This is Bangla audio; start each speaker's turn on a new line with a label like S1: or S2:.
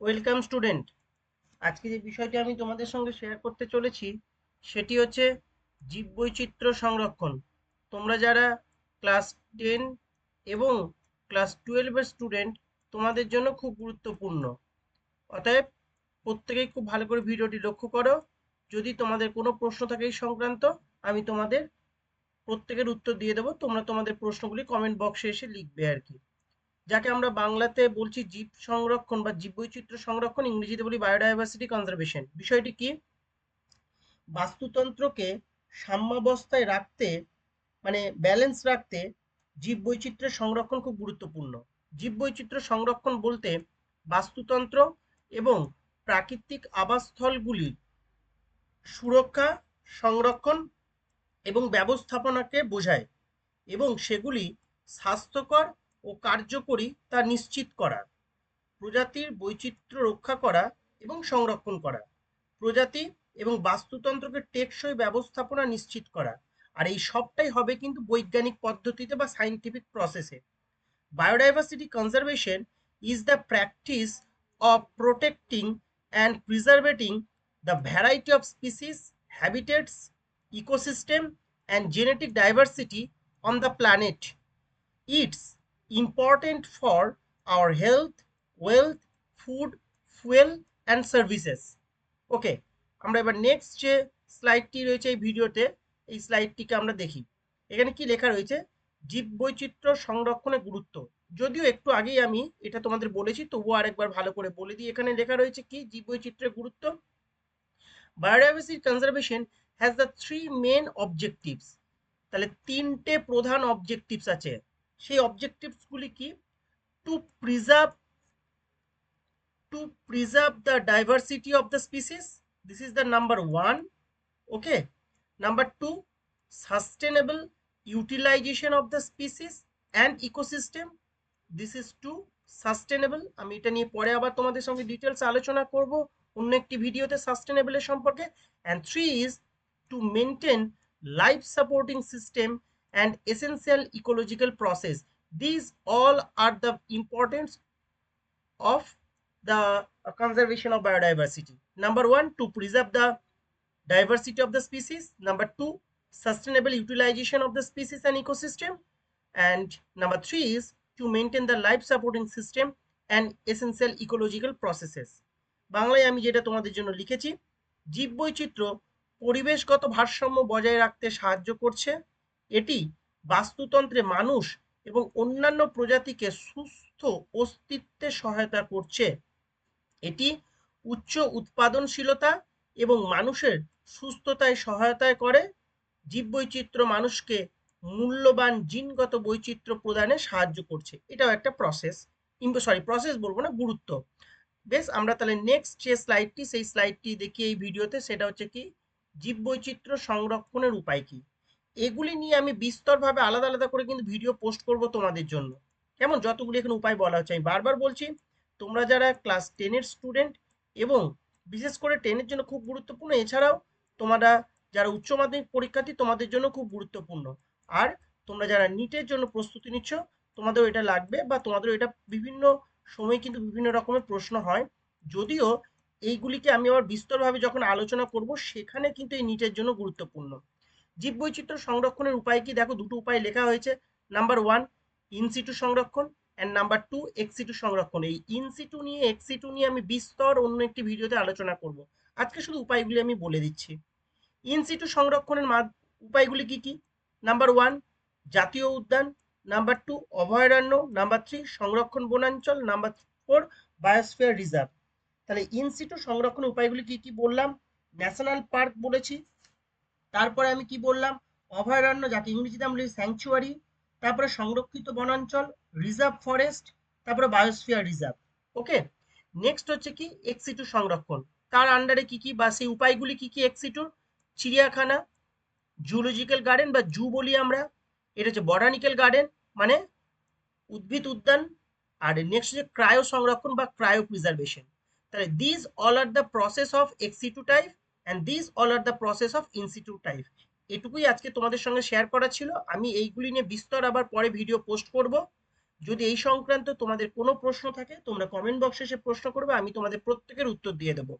S1: Welcome student. আজকে যে বিষয়টি আমি তোমাদের সঙ্গে শেয়ার করতে চলেছি, সেটি হচ্ছে জীববৈচিত্র্য সংরক্ষণ। তোমরা যারা ক্লাস টেন এবং ক্লাস টুয়েলভের স্টুডেন্ট তোমাদের জন্য খুব গুরুত্বপূর্ণ। অতএব, প্রত্যেকেই খুব ভালো করে ভিডিওটি লক্ষ্য করো। যদি তোমাদের কোনো প্রশ্ন থাকে এই সংক্রান্ত, আমি তোমাদের প্রত্যেকের উত্তর দিয়ে দেবো। তোমরা তোমাদের প্রশ্নগুলি কমেন্ট বক্সে এসে লিখবে আর কি। যাকে আমরা বাংলাতে বলছি জীব সংরক্ষণ বা জীববৈচিত্র্য সংরক্ষণ, ইংরেজিতে বলি বায়োডাইভার্সিটি কনজারভেশন বিষয়টি কি? বাস্তুতন্ত্রকে সাম্যাবস্থায় রাখতে মানে ব্যালেন্স রাখতে জীববৈচিত্র্যের সংরক্ষণ খুব গুরুত্বপূর্ণ। জীববৈচিত্র্য সংরক্ষণ বলতে বাস্তুতন্ত্র এবং প্রাকৃতিক আবাসস্থলগুলি সুরক্ষা, সংরক্ষণ এবং ব্যবস্থাপনাকে বোঝায় এবং সেগুলি স্বাস্থ্যকর ও কার্যকরী তা নিশ্চিত করা, প্রজাতির বৈচিত্র্য রক্ষা করা এবং সংরক্ষণ করা, প্রজাতি এবং বাস্তুতন্ত্রকে টেকসই ব্যবস্থাপনা নিশ্চিত করা। আর এই সবটাই হবে কিন্তু বৈজ্ঞানিক পদ্ধতিতে বা সাইন্টিফিক প্রসেসে biodiversity conservation is the practice of protecting and preserving the variety of species habitats ecosystem and genetic diversity on the planet it's important for our health, wealth, food, fuel and services. Okay আমরা এবার নেক্সট যে স্লাইডটি রয়েছে এই ভিডিওতে এই স্লাইডটিকে আমরা দেখি। এখানে কি লেখা রয়েছে? জীব বৈচিত্র্য সংরক্ষণের গুরুত্ব। যদিও একটু আগেই আমি এটা তোমাদের বলেছি তবুও আরেকবার ভালো করে বলে দিই। এখানে লেখা রয়েছে কি? জীব বৈচিত্র্যের গুরুত্ব। Biodiversity conservation has the three main objectives তাহলে তিনটে প্রধান অবজেক্টিভস আছে। সেই অবজেক্টিভসগুলি কি? To preserve to preserve the diversity of the species this is the number one okay number two sustainable utilisation of the species and ecosystem this is two sustainable আমি এটা নিয়ে পরে আবার তোমাদের সঙ্গে ডিটেলস আলোচনা করব, অন্য একটি ভিডিওতে সাস্টেনেবলের সম্পর্কে। And three is to maintain life supporting system and essential ecological process. These all are the importance of the conservation of biodiversity. Number one, to preserve the diversity of the species. Number two, sustainable utilization of the species and ecosystem. And number three is to maintain the life supporting system and essential ecological processes. বাংলায় আমি যেটা তোমাদের জন্য লিখেছি জীববৈচিত্র্য পরিবেশগত ভারসাম্য বজায় রাখতে সাহায্য করছে এটি বাস্তুতন্ত্রে মানুষ এবং অন্যান্য প্রজাতিকে সুস্থ অস্তিত্বে সহায়তা করছে। এটি উচ্চ উৎপাদনশীলতা এবং মানুষের সুস্থতায় সহায়তায় করে। জীববৈচিত্র্য মানুষকে মূল্যবান জিনগত বৈচিত্র্য প্রদানে সাহায্য করছে। এটাও একটা প্রসেস সরি প্রসেস বলব না, গুরুত্ব। বেশ, আমরা তাহলে নেক্সট যে স্লাইডটি সেই স্লাইডটি দেখি এই ভিডিওতে সেটা হচ্ছে কি, জীববৈচিত্র্য সংরক্ষণের উপায় কি? এগুলি নিয়ে আমি বিস্তরভাবে আলাদা আলাদা করে কিন্তু ভিডিও পোস্ট করব তোমাদের জন্য। কেমন? যতগুলি এখানে উপায় বলা হচ্ছে, আমি বারবার বলছি, তোমরা যারা ক্লাস টেনের স্টুডেন্ট এবং বিশেষ করে টেনের জন্য খুব গুরুত্বপূর্ণ, এছাড়াও তোমরা যারা উচ্চ মাধ্যমিক পরীক্ষার্থী, তোমাদের জন্য খুব গুরুত্বপূর্ণ। আর তোমরা যারা নিটের জন্য প্রস্তুতি নিচ্ছ, তোমাদেরও এটা লাগবে বা তোমাদেরও এটা বিভিন্ন সময় কিন্তু বিভিন্ন রকমের প্রশ্ন হয়। যদিও এইগুলিকে আমি আবার বিস্তরভাবে যখন আলোচনা করব, সেখানে কিন্তু এই নিটের জন্য গুরুত্বপূর্ণ। জীববৈচিত্র্য সংরক্ষণের উপায় কি? দেখো, দুটো উপায় লেখা হয়েছে। নাম্বার ওয়ান ইনসিটু সংরক্ষণ and number two ex situ সংরক্ষণ। এই ইনসিটু নিয়ে এক্সিটু নিয়ে আমি বিস্তর অন্য একটি ভিডিওতে আলোচনা করব। আজকে শুধু উপায়গুলি আমি বলে দিচ্ছি। ইনসিটু সংরক্ষণের উপায়গুলি কি কি? নাম্বার ওয়ান জাতীয় উদ্যান। নাম্বার টু অভয়ারণ্য। নাম্বার থ্রি সংরক্ষণ বনাঞ্চল। নাম্বার ফোর বায়োস্ফিয়ার রিজার্ভ তাহলে ইনসিটু সংরক্ষণের উপায়গুলি কি কি বললাম? ন্যাশনাল পার্ক বলেছি। তারপরে আমি কি বললাম? অভয়ারণ্য যাকে ইংরেজিতে আমরা স্যাংচুয়ারি তারপরে সংরক্ষিত বনাঞ্চল রিজার্ভ ফরেস্ট তারপরে বায়োস্ফিয়ার রিজার্ভ ওকে নেক্সট হচ্ছে কি? এক্সিটু সংরক্ষণ। তার আন্ডারে কি কি বা সেই উপায়গুলি কি কি এক্সিটুর চিড়িয়াখানা জুলজিক্যাল গার্ডেন বা জু বলি আমরা। এটা হচ্ছে বটানিক্যাল গার্ডেন মানে উদ্ভিদ উদ্যান। আর নেক্সট হচ্ছে ক্রায়ো সংরক্ষণ বা ক্রায়ো প্রিজার্ভেশন তাহলে this all are the process of ex situ type and this all are the process of in situ type এটুকুই আজকে তোমাদের সঙ্গে শেয়ার করা ছিল। আমি এইগুলি নিয়ে বিস্তর আবার পরে ভিডিও পোস্ট করব। যদি এই সংক্রান্ত তোমাদের কোনো প্রশ্ন থাকে, তোমরা কমেন্ট বক্সে এসে প্রশ্ন করবে, আমি তোমাদের প্রত্যেকের উত্তর দিয়ে দেবো।